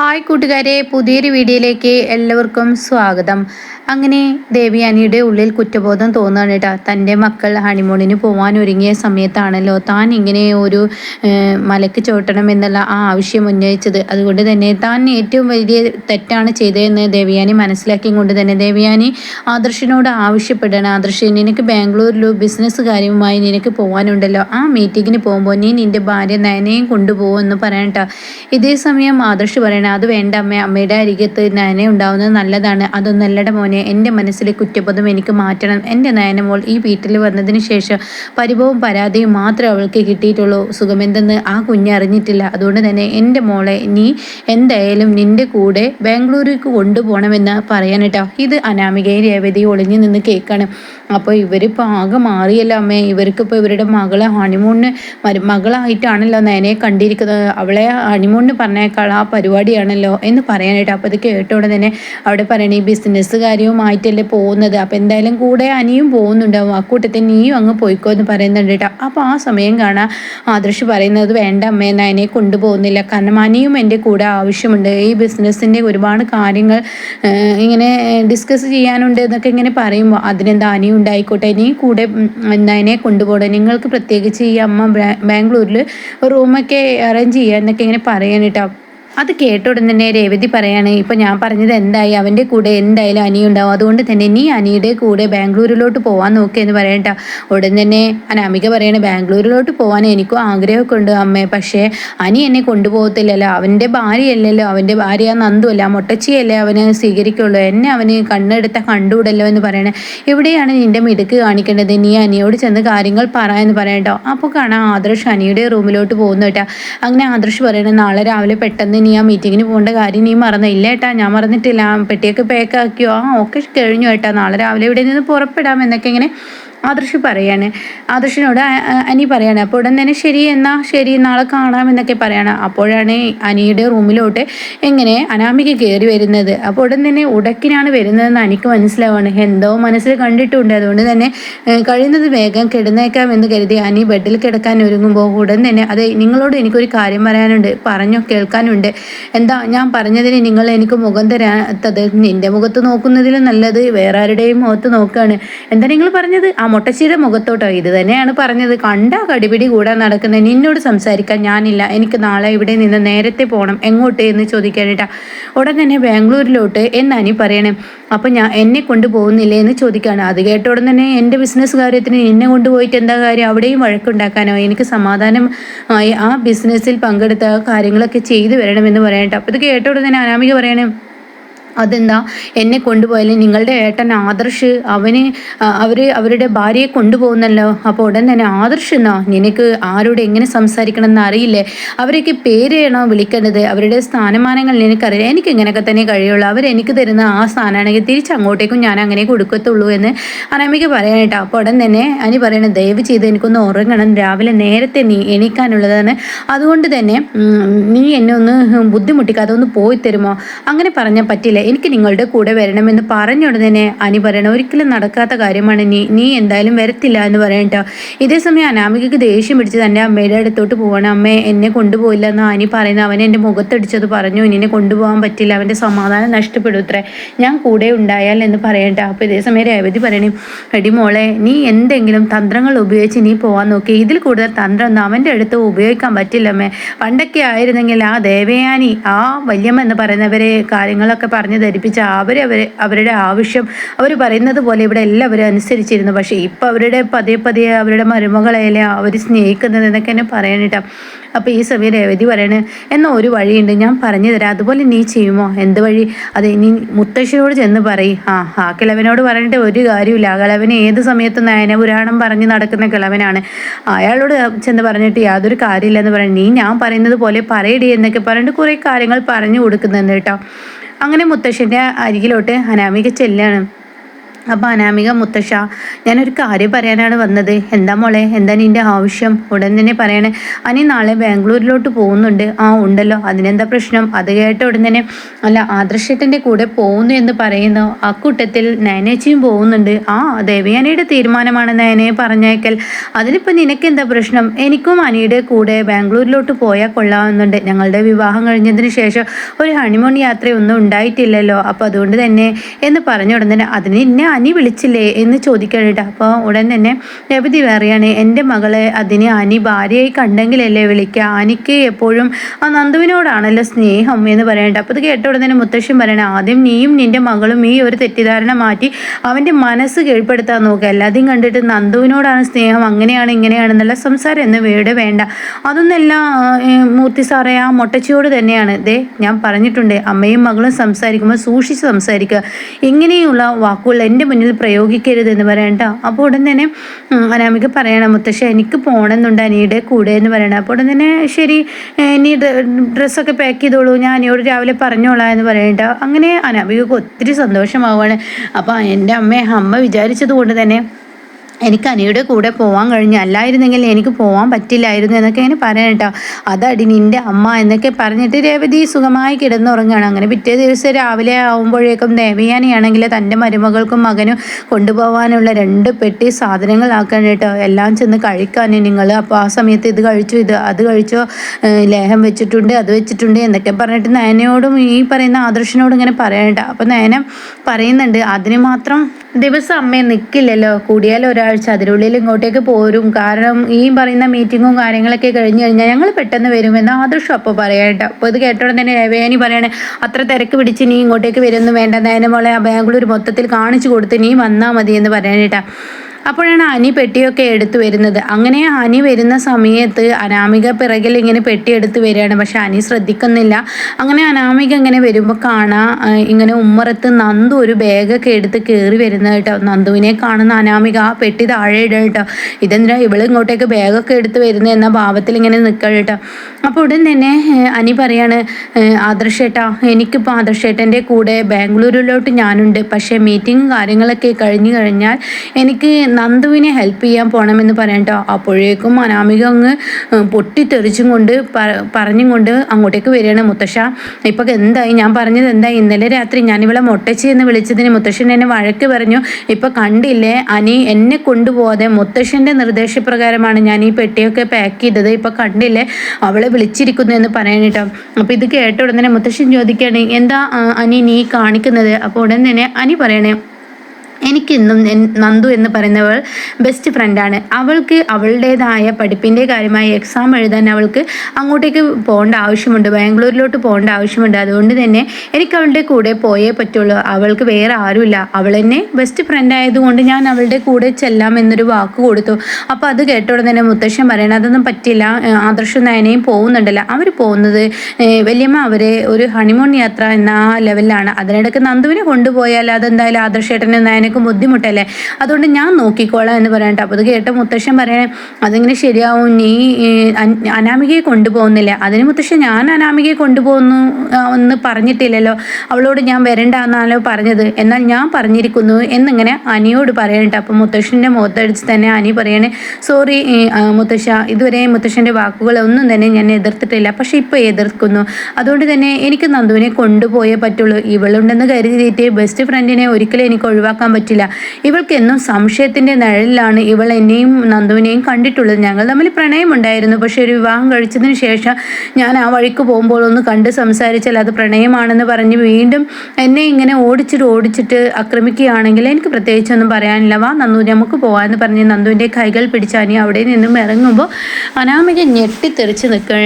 Hi കൂട്ടുകാരെ പുതിയൊരു വീഡിയോയിലേക്ക് എല്ലാവർക്കും സ്വാഗതം. അങ്ങനെ ദേവിയാനിയുടെ ഉള്ളിൽ കുറ്റബോധം തോന്നുകയാണ് കേട്ടോ. തന്റെ മക്കൾ ഹണിമൂണിന് പോകാൻ ഒരുങ്ങിയ സമയത്താണല്ലോ താൻ ഇങ്ങനെ ഒരു മലക്ക് ചോട്ടണം എന്നുള്ള ആ ആവശ്യം ഉന്നയിച്ചത്. അതുകൊണ്ട് തന്നെ താൻ ഏറ്റവും വലിയ തെറ്റാണ് ചെയ്തതെന്ന് ദേവിയാനി മനസ്സിലാക്കിയും കൊണ്ട് തന്നെ ദേവിയാനി ആദർശിനോട് ആവശ്യപ്പെടണം ആദർശ് നിനക്ക് ബാംഗ്ലൂരിൽ ബിസിനസ് കാര്യവുമായി നിനക്ക് പോകാനുണ്ടല്ലോ ആ മീറ്റിങ്ങിന് പോകുമ്പോൾ നീ നിന്റെ ഭാര്യ നയനയും കൊണ്ടുപോകുമെന്ന് പറയണ്ട ഇതേ സമയം ആദർശ് പറയണം അത് വേണ്ട അമ്മ അമ്മയുടെ അരികത്ത് നയന ഉണ്ടാവുന്നത് നല്ലതാണ്. അതൊന്നല്ലട മോനെ എന്റെ മനസ്സിലെ കുറ്റബോധം എനിക്ക് മാറ്റണം. എന്റെ നയനമോൾ ഈ വീട്ടിൽ വന്നതിന് ശേഷം പരിഭവവും പരാതിയും മാത്രമേ അവൾക്ക് കിട്ടിയിട്ടുള്ളൂ. സുഖമെന്തെന്ന് ആ കുഞ്ഞ് അറിഞ്ഞിട്ടില്ല. അതുകൊണ്ട് തന്നെ എന്റെ മോളെ നീ എന്തായാലും നിന്റെ കൂടെ ബാംഗ്ലൂരിലേക്ക് കൊണ്ടുപോകണമെന്ന് പറയാനട്ടോ ഇത് അനാമികയും രേവതി ഒളിഞ്ഞു നിന്ന് കേൾക്കാണ്. അപ്പോൾ ഇവരിപ്പോൾ ആകെ മാറിയല്ലോ അമ്മേ. ഇവർക്കിപ്പോൾ ഇവരുടെ മകളെ ഹണിമൂണിന് മകളായിട്ടാണല്ലോ നയനെ കണ്ടിരിക്കുന്നത്. അവളെ ഹണിമൂണിന് പറഞ്ഞേക്കാൾ ആ പരിപാടിയാണല്ലോ എന്ന് പറയാനായിട്ട് അപ്പോൾ ഇത് കേട്ടോടെ തന്നെ അവിടെ പറയണേ ഈ ബിസിനസ് കാര്യവുമായിട്ടല്ലേ പോകുന്നത്. അപ്പോൾ എന്തായാലും കൂടെ അനിയും പോകുന്നുണ്ടാവും. ആ കൂട്ടത്തിൽ നീയും അങ്ങ് പോയിക്കോ എന്ന് പറയുന്നുണ്ട് കേട്ടോ. അപ്പോൾ ആ സമയം കാണാം ആദർശ് പറയുന്നത് വേണ്ട അമ്മ അമ്മേ എന്നെ കൊണ്ടുപോകുന്നില്ല. കാരണം അനിയും എന്റെ കൂടെ ആവശ്യമുണ്ട്. ഈ ബിസിനസ്സിന്റെ ഒരുപാട് കാര്യങ്ങൾ ഇങ്ങനെ ഡിസ്കസ് ചെയ്യാനുണ്ട് എന്നൊക്കെ ഇങ്ങനെ പറയുമ്പോൾ അതിനെന്താ അനിയും ഉണ്ടായിക്കോട്ടെ? നീ കൂടെ എന്നെ കൊണ്ടുപോകണം നിങ്ങൾക്ക് പ്രത്യേകിച്ച് ഈ അമ്മ ബാംഗ്ലൂരിൽ റൂമൊക്കെ അറേഞ്ച് ചെയ്യുക എന്നൊക്കെ ഇങ്ങനെ പറയാനിട്ടോ അത് കേട്ട ഉടൻ തന്നെ രേവതി പറയാണ് ഇപ്പൊ ഞാൻ പറഞ്ഞത് എന്തായി? അവന്റെ കൂടെ എന്തായാലും അനി ഉണ്ടാവും അതുകൊണ്ട് തന്നെ നീ അനിയുടെ കൂടെ ബാംഗ്ലൂരിലോട്ട് പോവാൻ നോക്കിയെന്ന് പറയണ്ട ഉടൻ തന്നെ അനാമിക പറയണേ ബാംഗ്ലൂരിലോട്ട് പോകാൻ എനിക്കും ആഗ്രഹമൊക്കെ ഉണ്ട് അമ്മേ. പക്ഷേ അനി എന്നെ കൊണ്ടുപോകത്തില്ലല്ലോ. അവന്റെ ഭാര്യയല്ലല്ലോ. അവന്റെ ഭാര്യ നന്ദുവല്ല മുട്ടച്ചിയല്ലേ അവന് സ്വീകരിക്കുള്ളൂ. എന്നെ അവന് കണ്ണെടുത്ത കണ്ടുകൂടല്ലോ എന്ന് പറയണേ. എവിടെയാണ് നിന്റെ മിടുക്ക് കാണിക്കേണ്ടത്? നീ അനിയോട് ചെന്ന് കാര്യങ്ങൾ പറ എന്ന് പറയട്ടോ അപ്പോൾ കാണാം ആദർശ് അനിയുടെ റൂമിലോട്ട് പോകുന്നു കേട്ടോ അങ്ങനെ ആദർശ് പറയണേ നാളെ രാവിലെ പെട്ടെന്ന് നീ ആ മീറ്റിങ്ങിന് പോകേണ്ട കാര്യം നീ മറന്നു? ഇല്ല ഏട്ടാ ഞാൻ മറന്നിട്ടില്ല. പെട്ടിയൊക്കെ പാക്കാക്കിയോ ആ ഓക്കെ കഴിഞ്ഞു ഏട്ടാ. നാളെ രാവിലെ ഇവിടെ നിന്ന് പുറപ്പെടാം എന്നൊക്കെ ഇങ്ങനെ ആദർശ് പറയാണ്. ആദർശിനോട് അനി പറയാണ് അപ്പോൾ ഉടൻ തന്നെ ശരി എന്നാ? ശരി നാളെ കാണാം എന്നൊക്കെ പറയാണ്. അപ്പോഴാണ് അനിയുടെ റൂമിലോട്ട് എങ്ങനെ അനാമിക കയറി വരുന്നത്. അപ്പോൾ ഉടൻ തന്നെ ഉടക്കിനാണ് വരുന്നതെന്ന് അനിക്ക് മനസ്സിലാവാണ്. എന്തോ മനസ്സിൽ കണ്ടിട്ടുണ്ട്. അതുകൊണ്ട് തന്നെ കഴിയുന്നത് വേഗം കിടന്നേക്കാം എന്ന് കരുതി അനി ബെഡിൽ കിടക്കാൻ ഒരുങ്ങുമ്പോൾ ഉടൻ തന്നെ അതെ നിങ്ങളോട് എനിക്കൊരു കാര്യം പറയാനുണ്ട്. പറഞ്ഞോ കേൾക്കാനുണ്ട്. എന്താ ഞാൻ പറഞ്ഞതിന് നിങ്ങൾ എനിക്ക് മുഖം തരാത്തത്? നിന്റെ മുഖത്ത് നോക്കുന്നതിലും നല്ലത് വേറെ ആരുടെയും മുഖത്ത് നോക്കുകയാണ്. എന്താ നിങ്ങൾ പറഞ്ഞത്? മുട്ടശ്ശിയുടെ മുഖത്തോട്ടോ ഇത് തന്നെയാണ് പറഞ്ഞത്. കണ്ട കടിപിടി കൂടാൻ നടക്കുന്ന. നിന്നോട് സംസാരിക്കാൻ ഞാനില്ല. എനിക്ക് നാളെ ഇവിടെ നിന്ന് നേരത്തെ പോകണം എങ്ങോട്ട് എന്ന് ചോദിക്കാനിട്ടാ. ഉടൻ തന്നെ ബാംഗ്ലൂരിലോട്ട് എന്നാനി പറയണേ? അപ്പം ഞാൻ എന്നെ കൊണ്ടുപോകുന്നില്ലേ എന്ന് ചോദിക്കുകയാണ് അത് കേട്ട ഉടൻ തന്നെ എന്റെ ബിസിനസ് കാര്യത്തിന് എന്നെ കൊണ്ടുപോയിട്ട് എന്താ കാര്യം? അവിടെയും വഴക്കുണ്ടാക്കാനോ? എനിക്ക് സമാധാനം ആ ബിസിനസ്സിൽ പങ്കെടുത്ത കാര്യങ്ങളൊക്കെ ചെയ്തു വരണമെന്ന് പറയട്ടെ അപ്പോൾ ഇത് കേട്ട ഉടൻ തന്നെ അനാമിക പറയണേ അതെന്താ? എന്നെ കൊണ്ടുപോയാലും നിങ്ങളുടെ ഏട്ടൻ ആദർശ് അവന് അവർ അവരുടെ ഭാര്യയെ കൊണ്ടുപോകുന്നല്ലോ. അപ്പോൾ ഉടൻ തന്നെ ആദർശ് എന്നാ? നിനക്ക് ആരോട് എങ്ങനെ സംസാരിക്കണം എന്ന് അറിയില്ലേ? അവരൊക്കെ പേരെയാണോ വിളിക്കേണ്ടത്? അവരുടെ സ്ഥാനമാനങ്ങൾ നിനക്കറിയാം എനിക്ക് ഇങ്ങനെയൊക്കെ തന്നെ കഴിയുള്ളൂ. അവരെനിക്ക് തരുന്ന ആ സ്ഥാനമാണെങ്കിൽ തിരിച്ചങ്ങോട്ടേക്കും ഞാൻ അങ്ങനെ കൊടുക്കത്തുള്ളൂ എന്ന് അനാമിക പറയാനായിട്ടോ അപ്പോൾ ഉടൻ തന്നെ അനി പറയണത് ദയവ് ചെയ്ത് എനിക്കൊന്ന് ഉറങ്ങണം. രാവിലെ നേരത്തെ നീ എണീക്കാനുള്ളതാണ്. അതുകൊണ്ട് തന്നെ നീ എന്നെ ഒന്ന് ബുദ്ധിമുട്ടിക്കാതെ ഒന്ന് പോയി തരുമോ? അങ്ങനെ പറഞ്ഞാൽ പറ്റില്ല. എനിക്ക് നിങ്ങളുടെ കൂടെ വരണമെന്ന് പറഞ്ഞ ഉടനെ അനി പറയണം ഒരിക്കലും നടക്കാത്ത കാര്യമാണ് നീ നീ എന്തായാലും വരത്തില്ല എന്ന് പറയട്ടോ ഇതേസമയം അനാമികക്ക് ദേഷ്യം പിടിച്ച് തന്റെ അമ്മയുടെ അടുത്തോട്ട് പോകണം അമ്മ എന്നെ കൊണ്ടുപോയില്ല എന്ന് അനി പറയുന്നത് അവൻ എന്റെ മുഖത്തടിച്ചത് പറഞ്ഞു. ഇനിനെ കൊണ്ടുപോകാൻ പറ്റില്ല അവന്റെ സമാധാനം നഷ്ടപ്പെടും ഞാൻ കൂടെ ഉണ്ടായാൽ എന്ന് പറയണ്ട അപ്പോൾ ഇതേ സമയം രേവതി പറയണേ എടി മോളെ നീ എന്തെങ്കിലും തന്ത്രങ്ങൾ ഉപയോഗിച്ച് നീ പോകാൻ നോക്കി. ഇതിൽ കൂടുതൽ തന്ത്രം ഒന്നും അവന്റെ അടുത്ത് ഉപയോഗിക്കാൻ പറ്റില്ലമ്മേ പണ്ടൊക്കെ ആയിരുന്നെങ്കിൽ ആ ദേവയാനി ആ വല്യമ്മ എന്ന് പറയുന്നവരെ കാര്യങ്ങളൊക്കെ പറഞ്ഞു ധരിപ്പിച്ച അവരെ അവരെ അവരുടെ ആവശ്യം. അവർ പറയുന്നത് പോലെ ഇവിടെ എല്ലാവരും അനുസരിച്ചിരുന്നു. പക്ഷേ ഇപ്പം അവരുടെ പതിയെ പതിയെ അവരുടെ മരുമകളെയല്ലേ അവർ സ്നേഹിക്കുന്നത് എന്നൊക്കെ എന്നെ പറയാനിട്ടാ. അപ്പോൾ ഈ സമയം രേവതി പറയണേ എന്നാൽ ഒരു വഴിയുണ്ട് ഞാൻ പറഞ്ഞു തരാം. അതുപോലെ നീ ചെയ്യുമോ? എന്ത് വഴി? അത് നീ മുത്തശ്ശിയോട് ചെന്ന് പറയും. ആ ആ കിളവനോട് പറഞ്ഞിട്ട് ഒരു കാര്യമില്ല ആ കിളവന് ഏത് സമയത്തും നയനപുരാണം പറഞ്ഞ് നടക്കുന്ന കിളവനാണ്. അയാളോട് ചെന്ന് പറഞ്ഞിട്ട് യാതൊരു കാര്യമില്ലെന്ന് പറഞ്ഞു നീ ഞാൻ പറയുന്നത് പോലെ പറയടി എന്നൊക്കെ പറഞ്ഞിട്ട് കുറേ കാര്യങ്ങൾ പറഞ്ഞു കൊടുക്കുന്നുണ്ട് കേട്ടോ. അങ്ങനെ മുത്തശ്ശന്റെ അരികിലോട്ട് അനാമിക ചെല്ലാണ്. അപ്പോൾ അനാമിക മുത്തശ്ശ ഞാനൊരു കാര്യം പറയാനാണ് വന്നത്. എന്താ മോളെ? എന്താ നിന്റെ ആവശ്യം? ഉടൻ തന്നെ പറയണേ. അനി നാളെ ബാംഗ്ലൂരിലോട്ട് പോകുന്നുണ്ട്. ആ ഉണ്ടല്ലോ. അതിനെന്താ പ്രശ്നം? അത് കേട്ട ഉടൻ തന്നെ അല്ല ആദർശത്തിന്റെ കൂടെ പോകുന്നു എന്ന് പറയുന്നു. ആ കൂട്ടത്തിൽ നയനേച്ചിയും പോകുന്നുണ്ട്. ആ ദേവയാനയുടെ തീരുമാനമാണ് നയനയെ പറഞ്ഞേക്കൽ. നിനക്ക് നിനക്കെന്താ പ്രശ്നം? എനിക്കും അനിയുടെ കൂടെ ബാംഗ്ലൂരിലോട്ട് പോയാൽ കൊള്ളാമെന്നുണ്ട്. ഞങ്ങളുടെ വിവാഹം കഴിഞ്ഞതിന് ശേഷം ഒരു ഹണിമൂൺ യാത്രയൊന്നും ഉണ്ടായിട്ടില്ലല്ലോ. അപ്പോൾ അതുകൊണ്ട് തന്നെ എന്ന് പറഞ്ഞു ഉടൻ തന്നെ അതിന് അനി വിളിച്ചില്ലേ എന്ന് ചോദിക്കണേട്ടോ അപ്പോൾ ഉടൻ തന്നെ രവതി വേറെയാണ്. എന്റെ മകളെ അതിന് അനി ഭാര്യയായി കണ്ടെങ്കിലല്ലേ വിളിക്കുക? അനിക്ക് എപ്പോഴും ആ നന്ദുവിനോടാണല്ലോ സ്നേഹം എന്ന് പറയണ്ട അപ്പോൾ ഇത് കേട്ട ഉടൻ തന്നെ മുത്തശ്ശൻ പറയണേ ആദ്യം നീയും നിന്റെ മകളും ഈ ഒരു തെറ്റിദ്ധാരണ മാറ്റി അവന്റെ മനസ്സ് കീഴ്പ്പെടുത്താൻ നോക്കുക എല്ലാതെയും കണ്ടിട്ട് നന്ദുവിനോടാണ് സ്നേഹം. അങ്ങനെയാണ് ഇങ്ങനെയാണെന്നുള്ള സംസാരം എന്ന് വീട് വേണ്ട. അതൊന്നല്ല മൂർത്തി സാറേ ആ മൊട്ടച്ചിയോട് തന്നെയാണ്. ദേ ഞാൻ പറഞ്ഞിട്ടുണ്ട്. അമ്മയും മകളും സംസാരിക്കുമ്പോൾ സൂക്ഷിച്ച് സംസാരിക്കുക. ഇങ്ങനെയുള്ള വാക്കുകൾ എന്റെ മുന്നിൽ പ്രയോഗിക്കരുത് എന്ന് പറയണ്ട അപ്പോൾ ഉടൻ തന്നെ അനാമിക പറയണം മുത്തശ്ശ എനിക്ക് പോകണമെന്നുണ്ട് അനിയുടെ കൂടെ എന്ന് പറയണം. അപ്പോൾ ഉടൻ തന്നെ ശരി നീ ഡ്രസ്സൊക്കെ പാക്ക് ചെയ്തോളൂ ഞാൻ അനിയോട് രാവിലെ പറഞ്ഞോളാം എന്ന് പറയണ്ട അങ്ങനെ അനാമികക്ക് ഒത്തിരി സന്തോഷമാവുകയാണ്. അപ്പോൾ എന്റെ അമ്മ അമ്മ വിചാരിച്ചത് കൊണ്ട് തന്നെ എനിക്ക് അനിയുടെ കൂടെ പോകാൻ കഴിഞ്ഞു അല്ലായിരുന്നെങ്കിൽ എനിക്ക് പോകാൻ പറ്റില്ലായിരുന്നു എന്നൊക്കെ ഇങ്ങനെ പറയാൻ കേട്ടോ. അതടി നിന്റെ അമ്മ എന്നൊക്കെ പറഞ്ഞിട്ട് രേവതി സുഖമായി കിടന്നുറങ്ങുകയാണ്. അങ്ങനെ പിറ്റേ ദിവസം രാവിലെ ആകുമ്പോഴേക്കും ദേവയാനിയാണെങ്കിൽ തന്റെ മരുമകൾക്കും മകനും കൊണ്ടുപോകാനുള്ള രണ്ട് പെട്ടി സാധനങ്ങളാക്കാൻ കേട്ടോ. എല്ലാം ചെന്ന് കഴിക്കാൻ നിങ്ങൾ അപ്പോൾ ആ സമയത്ത് ഇത് കഴിച്ചു ഇത് അത് കഴിച്ചോ ലേഹം വെച്ചിട്ടുണ്ട് അത് വെച്ചിട്ടുണ്ട് എന്നൊക്കെ പറഞ്ഞിട്ട് നയനയോടും ഈ പറയുന്ന ആദർശനോടും ഇങ്ങനെ പറയണ്ട അപ്പോൾ നയനം പറയുന്നുണ്ട് അതിന് മാത്രം ദിവസം അമ്മയെ നിൽക്കില്ലല്ലോ. കൂടിയാൽ ഒരാഴ്ച അതിനുള്ളിൽ ഇങ്ങോട്ടേക്ക് പോരും. കാരണം ഈ പറയുന്ന മീറ്റിങ്ങും കാര്യങ്ങളൊക്കെ കഴിഞ്ഞ് കഴിഞ്ഞാൽ ഞങ്ങൾ പെട്ടെന്ന് വരുമെന്ന് ആദർശം അപ്പോൾ പറയട്ടെ അപ്പോൾ ഇത് കേട്ടോടെ തന്നെ രവേനി പറയണേ അത്ര തിരക്ക് പിടിച്ച് നീ ഇങ്ങോട്ടേക്ക് വരുമെന്ന് വേണ്ട. നേരം മോളെ ബാംഗ്ലൂർ മൊത്തത്തിൽ കാണിച്ചു കൊടുത്ത് നീ വന്നാൽ മതി എന്ന് പറയാനേട്ടാ അപ്പോഴാണ് അനി പെട്ടിയൊക്കെ എടുത്തു വരുന്നത്. അങ്ങനെ ഹനി വരുന്ന സമയത്ത് അനാമിക പിറകിൽ ഇങ്ങനെ പെട്ടി എടുത്ത് വരികയാണ്. പക്ഷെ അനി ശ്രദ്ധിക്കുന്നില്ല. അങ്ങനെ അനാമിക ഇങ്ങനെ വരുമ്പോൾ കാണാ ഇങ്ങനെ ഉമ്മറത്ത് നന്ദു ഒരു ബാഗൊക്കെ എടുത്ത് കയറി വരുന്നത് കേട്ടോ. നന്ദുവിനെ കാണുന്ന അനാമിക ആ പെട്ടി താഴെ ഇടുക കേട്ടോ. ഇതെന്തിനാ ഇവൾ ഇങ്ങോട്ടേക്ക് ബാഗൊക്കെ എടുത്ത് വരുന്നത് എന്ന ഭാവത്തിൽ ഇങ്ങനെ നിൽക്കുക കേട്ടോ. അപ്പോൾ ഉടൻ തന്നെ അനി പറയാണ് ആദർശേട്ടാ എനിക്കിപ്പോൾ ആദർശേട്ടന്റെ കൂടെ ബാംഗ്ലൂരിലോട്ട് ഞാനുണ്ട്. പക്ഷേ മീറ്റിംഗ് കാര്യങ്ങളൊക്കെ കഴിഞ്ഞു കഴിഞ്ഞാൽ എനിക്ക് നന്ദുവിനെ ഹെൽപ്പ് ചെയ്യാൻ പോകണമെന്ന് പറയട്ടോ അപ്പോഴേക്കും അനാമിക അങ്ങ് പൊട്ടിത്തെറിച്ചും കൊണ്ട് പറഞ്ഞും കൊണ്ട് അങ്ങോട്ടേക്ക് വരികയാണ് മുത്തശ്ശ. ഇപ്പം എന്തായി? ഞാൻ പറഞ്ഞത് എന്തായി? ഇന്നലെ രാത്രി ഇവളെ മൊട്ടച്ചി എന്ന് വിളിച്ചതിന് മുത്തശ്ശൻ എന്നെ വഴക്ക് പറഞ്ഞു. ഇപ്പം കണ്ടില്ലേ? അനി എന്നെ കൊണ്ടുപോകാതെ മുത്തശ്ശന്റെ നിർദ്ദേശപ്രകാരമാണ് ഞാൻ ഈ പെട്ടിയൊക്കെ പാക്ക് ചെയ്തത്. ഇപ്പം കണ്ടില്ലേ? അവളെ വിളിച്ചിരിക്കുന്നു എന്ന് പറയാനിട്ടോ അപ്പോൾ ഇത് കേട്ട ഉടനെ മുത്തശ്ശൻ ചോദിക്കുകയാണ് എന്താ അനി നീ കാണിക്കുന്നത്? അപ്പോൾ ഉടൻ തന്നെ അനി പറയണേ എനിക്കിന്നും നന്ദു എന്ന് പറയുന്നവൾ ബെസ്റ്റ് ഫ്രണ്ടാണ് അവൾക്ക് അവളുടേതായ പഠിപ്പിന്റെ കാര്യമായി എക്സാം എഴുതാൻ അവൾക്ക് അങ്ങോട്ടേക്ക് പോകേണ്ട ആവശ്യമുണ്ട്. ബാംഗ്ലൂരിലോട്ട് പോകേണ്ട ആവശ്യമുണ്ട്. അതുകൊണ്ട് തന്നെ എനിക്ക് അവളുടെ കൂടെ പോയേ പറ്റുള്ളൂ. അവൾക്ക് വേറെ ആരുമില്ല. അവൾ തന്നെ ബെസ്റ്റ് ഫ്രണ്ട് ആയതുകൊണ്ട് ഞാൻ അവളുടെ കൂടെ ചെല്ലാം എന്നൊരു വാക്ക് കൊടുത്തു. അപ്പോൾ അത് കേട്ടോടെ തന്നെ മുത്തശ്ശൻ പറയണം അതൊന്നും പറ്റില്ല. ആദർശ നയനയും പോകുന്നുണ്ടല്ലോ. അവർ പോകുന്നത് വലിയമ്മ അവരെ ഒരു ഹണിമൂൺ യാത്ര എന്ന ലെവലിലാണ് അതിനിടയ്ക്ക് നന്ദുവിനെ കൊണ്ടുപോയാൽ അതെന്തായാലും ആദർശേട്ടനും നയന നിനക്ക് ബുദ്ധിമുട്ടല്ലേ? അതുകൊണ്ട് ഞാൻ നോക്കിക്കോളാം എന്ന് പറയട്ടെ അപ്പോൾ അത് കേട്ട മുത്തശ്ശൻ പറയണേ അതിങ്ങനെ ശരിയാവും. നീ അനാമികയെ കൊണ്ടുപോകുന്നില്ല. അതിന് മുത്തശ്ശൻ ഞാൻ അനാമികയെ കൊണ്ടുപോകുന്നു എന്ന് പറഞ്ഞിട്ടില്ലല്ലോ. അവളോട് ഞാൻ വരണ്ട എന്നാണല്ലോ പറഞ്ഞത്. എന്നാൽ ഞാൻ പറഞ്ഞിരിക്കുന്നു എന്നിങ്ങനെ അനിയോട് പറയണ്ട അപ്പോൾ മുത്തശ്ശന്റെ മുഖത്തടിച്ച് തന്നെ അനി പറയണേ സോറി മുത്തശ്ശ ഇതുവരെ മുത്തശ്ശന്റെ വാക്കുകളൊന്നും തന്നെ ഞാൻ എതിർത്തിട്ടില്ല. പക്ഷേ ഇപ്പോൾ എതിർക്കുന്നു. അതുകൊണ്ട് തന്നെ എനിക്ക് നന്ദുവിനെ കൊണ്ടുപോയേ പറ്റുള്ളൂ. ഇവളുണ്ടെന്ന് കരുതിയിട്ട് ബെസ്റ്റ് ഫ്രണ്ടിനെ ഒരിക്കലും എനിക്ക് ഒഴിവാക്കാൻ പറ്റില്ല. ഇവൾക്ക് എന്നും സംശയത്തിന്റെ നിഴലിലാണ് ഇവൾ എന്നെയും നന്ദുവിനെയും കണ്ടിട്ടുള്ളത്. ഞങ്ങൾ തമ്മിൽ പ്രണയമുണ്ടായിരുന്നു പക്ഷേ ഒരു വിവാഹം കഴിച്ചതിന് ശേഷം ഞാൻ ആ വഴിക്ക് പോകുമ്പോൾ ഒന്ന് കണ്ട് സംസാരിച്ചാൽ അത് പ്രണയമാണെന്ന് പറഞ്ഞ് വീണ്ടും എന്നെ ഇങ്ങനെ ഓടിച്ചിട്ട് ഓടിച്ചിട്ട് ആക്രമിക്കുകയാണെങ്കിൽ എനിക്ക് പ്രത്യേകിച്ചൊന്നും പറയാനില്ല. വാ നന്ദു നമുക്ക് പോകാമെന്ന് പറഞ്ഞ് നന്ദുവിന്റെ കൈകൾ പിടിച്ചാനി അവിടെ നിന്നും ഇറങ്ങുമ്പോൾ അനാമിക ഞെട്ടിത്തെറിച്ച് നിൽക്കണം